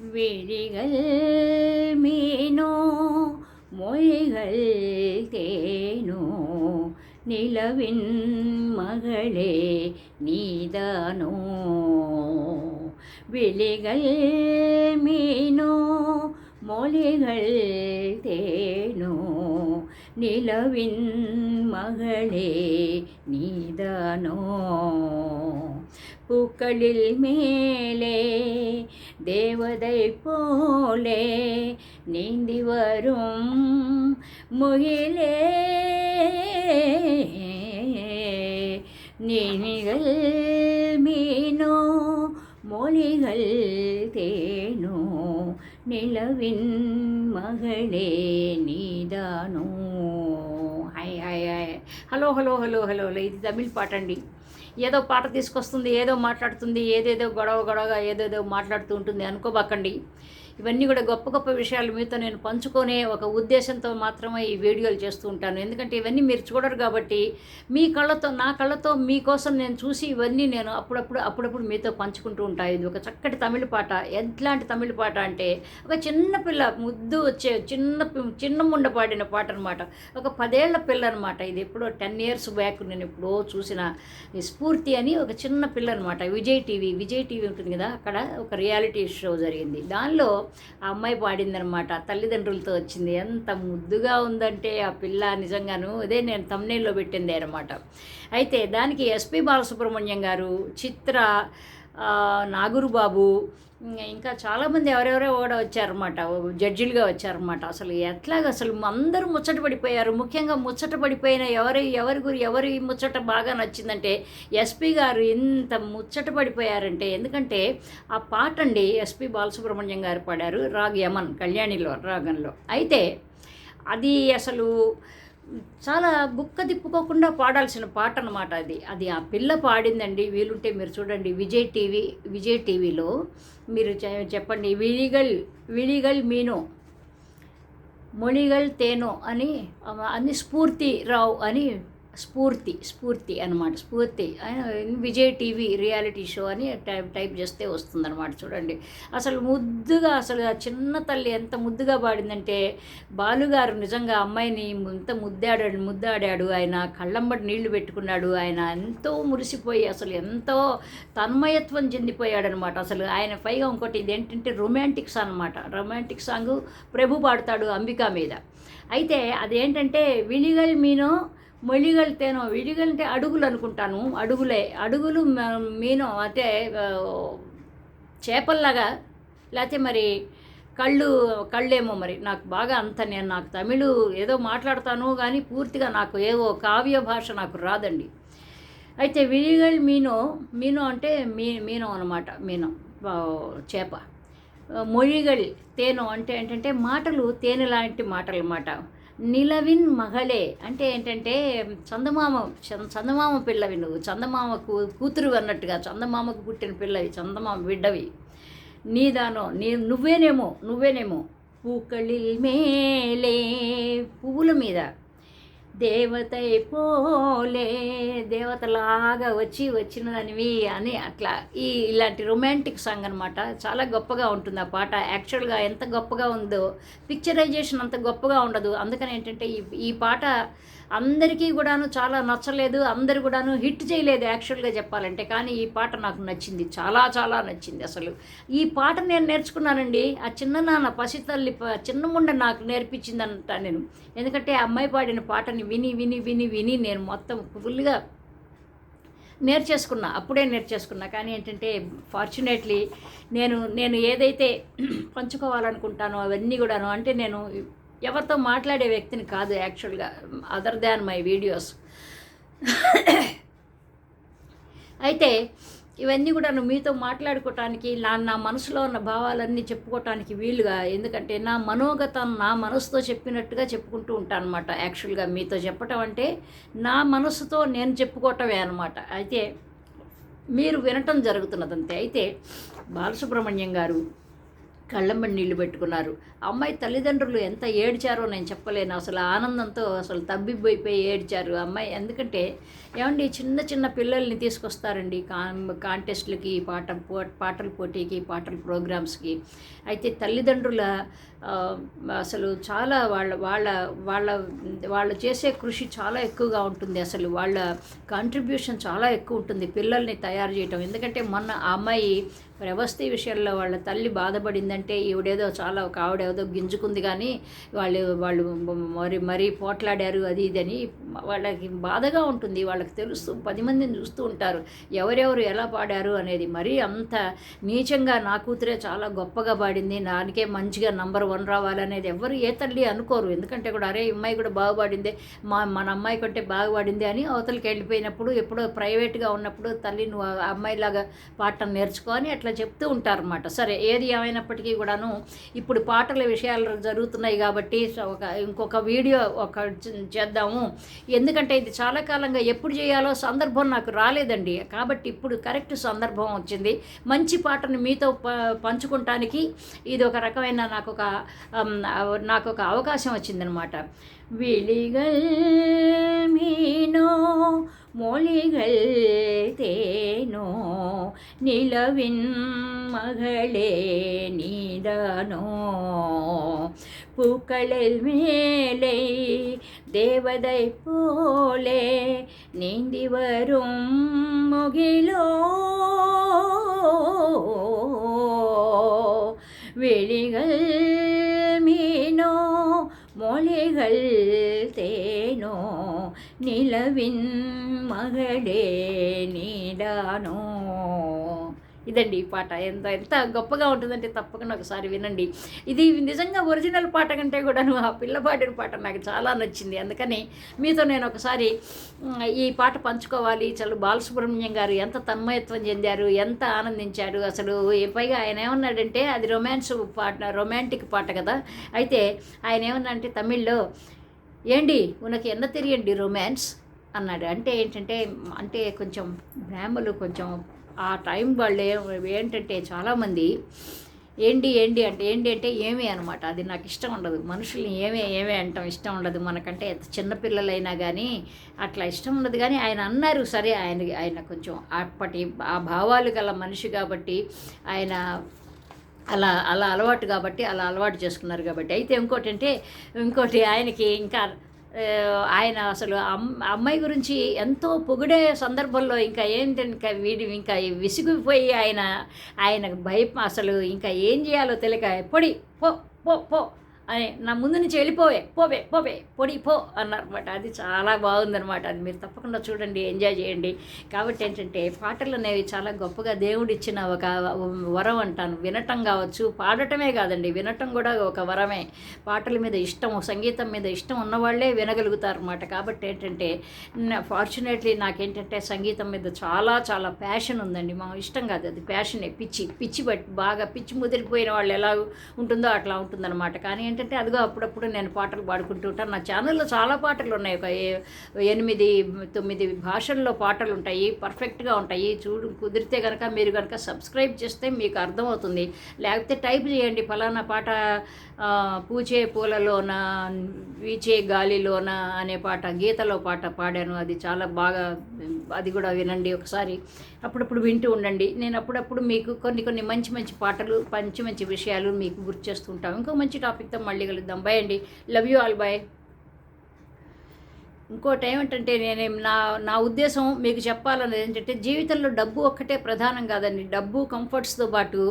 വിഴികൾ മീനോ മൊഴികൾ തേനോ. നിലവിൻ മകളെ നീതാനോ. വിളികൾ മീനോ മൊഴികൾ തേനോ. നിലവിൻ മകളെ നീതാനോ. பூக்களில் மேலே தேவதை போலே நீந்தி வரும் முகிலே. நீனிகள் மீனோ மொழிகள் தேனோ நிலவின் மகளே நீதானோ. హలో హలో హలో హలో ఇది తమిళ్ పాట అండి. ఏదో పాట తీసుకొస్తుంది ఏదో మాట్లాడుతుంది ఏదేదో గొడవ గొడవగా ఏదేదో మాట్లాడుతూ ఉంటుంది అనుకోబాకండి. ఇవన్నీ కూడా గొప్ప గొప్ప విషయాలు మీతో నేను పంచుకునే ఒక ఉద్దేశంతో మాత్రమే ఈ వీడియోలు చేస్తూ ఉంటాను. ఎందుకంటే ఇవన్నీ మీరు చూడరు కాబట్టి మీ కళ్ళతో నా కళ్ళతో మీకోసం నేను చూసి ఇవన్నీ నేను అప్పుడప్పుడు అప్పుడప్పుడు మీతో పంచుకుంటూ ఉంటాను ఇది ఒక చక్కటి తమిళ పాట. ఎట్లాంటి తమిళ పాట అంటే ఒక చిన్న పిల్ల ముద్దు వచ్చే చిన్న పి- చిన్న ముండ పాడిన పాట అనమాట ఒక పదేళ్ళ పిల్ల అనమాట ఇది ఎప్పుడో టెన్ ఇయర్స్ బ్యాక్ నేను ఎప్పుడో చూసిన స్ఫూర్తి అని ఒక చిన్న పిల్ల అనమాట విజయ్ టీవీ విజయ్ టీవీ ఉంటుంది కదా అక్కడ ఒక రియాలిటీ షో జరిగింది. దానిలో ఆ అమ్మాయి పాడిందనమాట తల్లిదండ్రులతో వచ్చింది. ఎంత ముద్దుగా ఉందంటే ఆ పిల్ల నిజంగాను అదే నేను తమ్నేల్లో పెట్టింది అనమాట అయితే దానికి ఎస్పి బాలసుబ్రహ్మణ్యం గారు చిత్ర నాగురుబాబు బాబు ఇంకా చాలామంది ఎవరెవరో కూడా వచ్చారన్నమాట. జడ్జిలుగా వచ్చారన్నమాట. అసలు ఎట్లాగ అసలు అందరూ ముచ్చట పడిపోయారు. ముఖ్యంగా ముచ్చట పడిపోయిన ఎవరి ఎవరి గురి ఎవరి ముచ్చట బాగా నచ్చిందంటే ఎస్పి గారు ఎంత ముచ్చట పడిపోయారంటే ఎందుకంటే ఆ పాట అండి ఎస్పి బాలసుబ్రహ్మణ్యం గారు పాడారు రాగ్ యమన్ కళ్యాణిలో రాగంలో. అయితే అది అసలు చాలా గుక్క తిప్పుకోకుండా పాడాల్సిన పాట అనమాట అది. అది ఆ పిల్ల పాడిందండి. వీలుంటే మీరు చూడండి. విజయ్ టీవీ విజయ్ టీవీలో మీరు చె- చెప్పండి. విడిగల్ విడిగల్ మీనో మొణిగల్ తేనో అని అన్ని స్ఫూర్తి రావు అని స్ఫూర్తి స్ఫూర్తి అనమాట స్ఫూర్తి. ఆయన విజయ్ టీవీ రియాలిటీ షో అని టైప్ టైప్ చేస్తే వస్తుందన్నమాట చూడండి. అసలు ముద్దుగా అసలు ఆ చిన్న తల్లి ఎంత ముద్దుగా పాడిందంటే బాలుగారు నిజంగా అమ్మాయిని ఎంత ముద్దాడాడు ముద్దాడాడు. ఆయన కళ్ళంబడి నీళ్ళు పెట్టుకున్నాడు. ఆయన ఎంతో మురిసిపోయి అసలు ఎంతో తన్మయత్వం చెందిపోయాడనమాట అసలు ఆయన పైగా ఇంకోటి ఇదేంటంటే రొమాంటిక్ సాంగ్ అనమాట రొమాంటిక్ సాంగ్ ప్రభు పాడతాడు అంబికా మీద. అయితే అదేంటంటే విలిగల్ మీనో మొలిగలితేనో తేనో అంటే అడుగులు అనుకుంటాను. అడుగులే అడుగులు మీను మీనో అంటే చేపల్లాగా లేకపోతే మరి కళ్ళు కళ్ళేమో మరి. నాకు బాగా అంత నేను నాకు తమిళు ఏదో మాట్లాడతాను కానీ పూర్తిగా నాకు ఏవో కావ్య భాష నాకు రాదండి. అయితే విడిగల్ మీనో మీనో అంటే మీ మీనో అనమాట మీనో చేప. ఆ, తేను తేనో అంటే ఏంటంటే మాటలు తేనె లాంటి మాటలు అన్నమాట నిలవిన్ మహళే అంటే ఏంటంటే చందమామ చందమామ పిల్లవి నువ్వు. చందమామ కూ- కూతురు అన్నట్టుగా చందమామకు పుట్టిన పిల్లవి చందమామ బిడ్డవి. నీదానో నీ నువ్వేనేమో నువ్వేనేమో. పూకళిల్ మేలే పువ్వుల మీద. దేవత పోలే దేవతలాగా వచ్చి వచ్చినదానివి అని అట్లా. ఈ ఇలాంటి రొమాంటిక్ సాంగ్ అనమాట చాలా గొప్పగా ఉంటుంది ఆ పాట. యాక్చువల్గా ఎంత గొప్పగా ఉందో పిక్చరైజేషన్ అంత గొప్పగా ఉండదు. అందుకని ఏంటంటే ఈ ఈ పాట అందరికీ కూడాను చాలా నచ్చలేదు అందరు కూడాను హిట్ చేయలేదు యాక్చువల్గా చెప్పాలంటే. కానీ ఈ పాట నాకు నచ్చింది. చాలా చాలా నచ్చింది అసలు. ఈ పాట నేను నేర్చుకున్నానండి. ఆ చిన్న నాన్న పసితల్లి ప- చిన్న ముండ నాకు నేర్పించిందంట నేను. ఎందుకంటే ఆ అమ్మాయి పాడిన పాటని విని విని విని విని నేను మొత్తం ఫుల్గా నేర్చేసుకున్నా. అప్పుడే నేర్చేసుకున్నా. కానీ ఏంటంటే ఫార్చునేట్లీ నేను నేను ఏదైతే పంచుకోవాలనుకుంటానో అవన్నీ కూడాను అంటే నేను ఎవరితో మాట్లాడే వ్యక్తిని కాదు యాక్చువల్గా అదర్ దాన్ మై వీడియోస్ అయితే ఇవన్నీ కూడా మీతో మాట్లాడుకోవటానికి నా నా మనసులో ఉన్న భావాలన్నీ చెప్పుకోవటానికి వీలుగా. ఎందుకంటే నా మనోగతం నా మనసుతో చెప్పినట్టుగా చెప్పుకుంటూ ఉంటాను అనమాట యాక్చువల్గా మీతో చెప్పటం అంటే నా మనసుతో నేను చెప్పుకోవటమే అనమాట అయితే మీరు వినటం జరుగుతున్నదంతే. అయితే బాలసుబ్రహ్మణ్యం గారు కళ్ళంబడి నీళ్ళు పెట్టుకున్నారు. అమ్మాయి తల్లిదండ్రులు ఎంత ఏడ్చారో నేను చెప్పలేను. అసలు ఆనందంతో అసలు తబ్బిబ్బైపోయి ఏడ్చారు అమ్మాయి. ఎందుకంటే ఏమండి చిన్న చిన్న పిల్లల్ని తీసుకొస్తారండి. కా కాంటెస్ట్లకి పాట పాటల పోటీకి పాటల ప్రోగ్రామ్స్కి. అయితే తల్లిదండ్రుల అసలు చాలా వాళ్ళ వాళ్ళ వాళ్ళ వాళ్ళు చేసే కృషి చాలా ఎక్కువగా ఉంటుంది. అసలు వాళ్ళ కాంట్రిబ్యూషన్ చాలా ఎక్కువ ఉంటుంది పిల్లల్ని తయారు చేయటం. ఎందుకంటే మొన్న ఆ అమ్మాయి వ్యవస్థ విషయంలో వాళ్ళ తల్లి బాధపడిందంటే ఈవిడేదో చాలా ఒక ఆవిడ ఏదో గింజుకుంది కానీ వాళ్ళు వాళ్ళు మరి మరీ పోట్లాడారు అది ఇది అని వాళ్ళకి బాధగా ఉంటుంది. వాళ్ళకి తెలుస్తూ పది మందిని చూస్తూ ఉంటారు. ఎవరెవరు ఎలా పాడారు అనేది మరీ అంత నీచంగా నా కూతురే చాలా గొప్పగా పాడింది. నానికే మంచిగా నంబర్ వన్ రావాలనేది ఎవరు ఏ తల్లి అనుకోరు. ఎందుకంటే కూడా అరే అమ్మాయి కూడా బాగుపడింది మా మన అమ్మాయి కంటే బాగుపడింది అని అవతలకి వెళ్ళిపోయినప్పుడు ఎప్పుడో ప్రైవేట్గా ఉన్నప్పుడు తల్లి నువ్వు ఆ అమ్మాయిలాగా పాడటం నేర్చుకో అని అట్లా చెప్తూ ఉంటారన్నమాట సరే ఏది ఏమైనప్పటికీ కూడాను ఇప్పుడు పాటల విషయాలు జరుగుతున్నాయి కాబట్టి సో ఒక ఇంకొక వీడియో ఒక చే- చేద్దాము ఎందుకంటే ఇది చాలా కాలంగా ఎప్పుడు చేయాలో సందర్భం నాకు రాలేదండి కాబట్టి ఇప్పుడు కరెక్ట్ సందర్భం వచ్చింది మంచి పాటను మీతో ప పంచుకుంటానికి ఇది ఒక రకమైన నాకు ఒక um, నాకు ఒక అవకాశం వచ్చిందనమాట విళిగల్ మీనో மொழிகள் தேனோ நிலவின் மகளே நீதானோ. பூக்களில் மேலே தேவதை போலே நீந்தி வரும் முகிலோ. வெளிகள் மீனோ மொழிகள் தேனோ. நிலவின் மகளே நீடானோ ఇదండి ఈ పాట. ఎంత ఎంత గొప్పగా ఉంటుందంటే తప్పకుండా ఒకసారి వినండి. ఇది నిజంగా ఒరిజినల్ పాట కంటే కూడాను ఆ పిల్ల పాడిన పాట నాకు చాలా నచ్చింది. అందుకని మీతో నేను ఒకసారి ఈ పాట పంచుకోవాలి. చలు బాలసుబ్రహ్మణ్యం గారు ఎంత తన్మయత్వం చెందారు ఎంత ఆనందించారు అసలు పైగా ఆయన ఏమన్నాడంటే అది రొమాన్స్ పాట రొమాంటిక్ పాట కదా. అయితే ఆయన ఏమన్నాడంటే తమిళ్ళో ఏండి ఉనకి ఎన్న తెలియండి రొమాన్స్ అన్నాడు. అంటే ఏంటంటే అంటే కొంచెం బ్రాహ్మలు కొంచెం ఆ టైం వాళ్ళు ఏంటంటే చాలామంది ఏంటి ఏంటి అంటే ఏంటి అంటే ఏమి అనమాట. అది నాకు ఇష్టం ఉండదు. మనుషుల్ని ఏమే ఏమే అంటాం ఇష్టం ఉండదు మనకంటే. ఎంత చిన్నపిల్లలైనా కానీ అట్లా ఇష్టం ఉండదు. కానీ ఆయన అన్నారు సరే ఆయన ఆయన కొంచెం అప్పటి ఆ భావాలు గల మనిషి కాబట్టి ఆయన అలా అలా అలవాటు కాబట్టి అలా అలవాటు చేసుకున్నారు కాబట్టి. అయితే ఇంకోటి అంటే ఇంకోటి ఆయనకి ఇంకా ఆయన అసలు అమ్- అమ్మాయి గురించి ఎంతో పొగిడే సందర్భంలో ఇంకా ఏంటి ఇంకా వీడి ఇంకా విసిగిపోయి ఆయన ఆయన భయం అసలు ఇంకా ఏం చేయాలో తెలియక పొడి పో పో పో. అని నా ముందు నుంచి వెళ్ళిపోవే పోవే పోవే పొడి పో అన్నారనమాట అది చాలా బాగుందనమాట అది మీరు తప్పకుండా చూడండి ఎంజాయ్ చేయండి. కాబట్టి ఏంటంటే పాటలు అనేవి చాలా గొప్పగా దేవుడు ఇచ్చిన ఒక వరం అంటాను. వినటం కావచ్చు పాడటమే కాదండి. వినటం కూడా ఒక వరమే. పాటల మీద ఇష్టం సంగీతం మీద ఇష్టం ఉన్నవాళ్ళే వినగలుగుతారు అనమాట కాబట్టి ఏంటంటే ఫార్చునేట్లీ నాకేంటంటే సంగీతం మీద చాలా చాలా ప్యాషన్ ఉందండి. మా ఇష్టం కాదు అది. ప్యాషనే పిచ్చి పిచ్చి బట్టి బాగా పిచ్చి ముదిరిపోయిన వాళ్ళు ఎలా ఉంటుందో అట్లా ఉంటుందన్నమాట. కానీ ఏంటంటే అదిగో అప్పుడప్పుడు నేను పాటలు పాడుకుంటూ ఉంటాను. నా ఛానల్లో చాలా పాటలు ఉన్నాయి. ఒక ఎనిమిది తొమ్మిది భాషల్లో పాటలు ఉంటాయి. పర్ఫెక్ట్గా ఉంటాయి. చూడు కుదిరితే కనుక మీరు కనుక సబ్స్క్రైబ్ చేస్తే మీకు అర్థమవుతుంది. లేకపోతే టైప్ చేయండి. ఫలానా పాట పూచే పూలలోన వీచే గాలిలోన అనే పాట గీతలో పాట పాడాను. అది చాలా బాగా అది కూడా వినండి ఒకసారి. అప్పుడప్పుడు వింటూ ఉండండి. నేను అప్పుడప్పుడు మీకు కొన్ని కొన్ని మంచి మంచి పాటలు మంచి మంచి విషయాలు మీకు గుర్తు చేస్తుంటాం ఇంకో మంచి టాపిక్తో మళ్ళీ కలుద్దాం. బై అండి. లవ్ యూ ఆల్ బాయ్ ఇంకోటి ఏమిటంటే నేను నా నా ఉద్దేశం మీకు చెప్పాలనేది ఏంటంటే జీవితంలో డబ్బు ఒక్కటే ప్రధానం కాదండి. డబ్బు కంఫర్ట్స్తో పాటు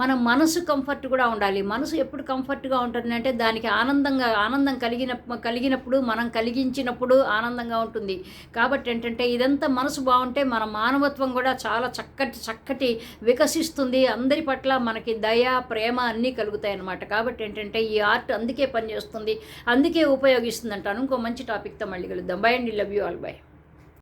మన మనసు కంఫర్ట్ కూడా ఉండాలి. మనసు ఎప్పుడు కంఫర్ట్గా ఉంటుందంటే దానికి ఆనందంగా ఆనందం కలిగిన కలిగినప్పుడు మనం కలిగించినప్పుడు ఆనందంగా ఉంటుంది. కాబట్టి ఏంటంటే ఇదంతా మనసు బాగుంటే మన మానవత్వం కూడా చాలా చక్కటి చక్కటి వికసిస్తుంది. అందరి పట్ల మనకి దయ ప్రేమ అన్నీ కలుగుతాయి అన్నమాట కాబట్టి ఏంటంటే ఈ ఆర్ట్ అందుకే పనిచేస్తుంది. అందుకే ఉపయోగిస్తుంది అంటాను ఇంకో మంచి టాపిక్తో మళ్ళీ కలుగుతుంది బై అండి లవ్ యూ ఆల్ బై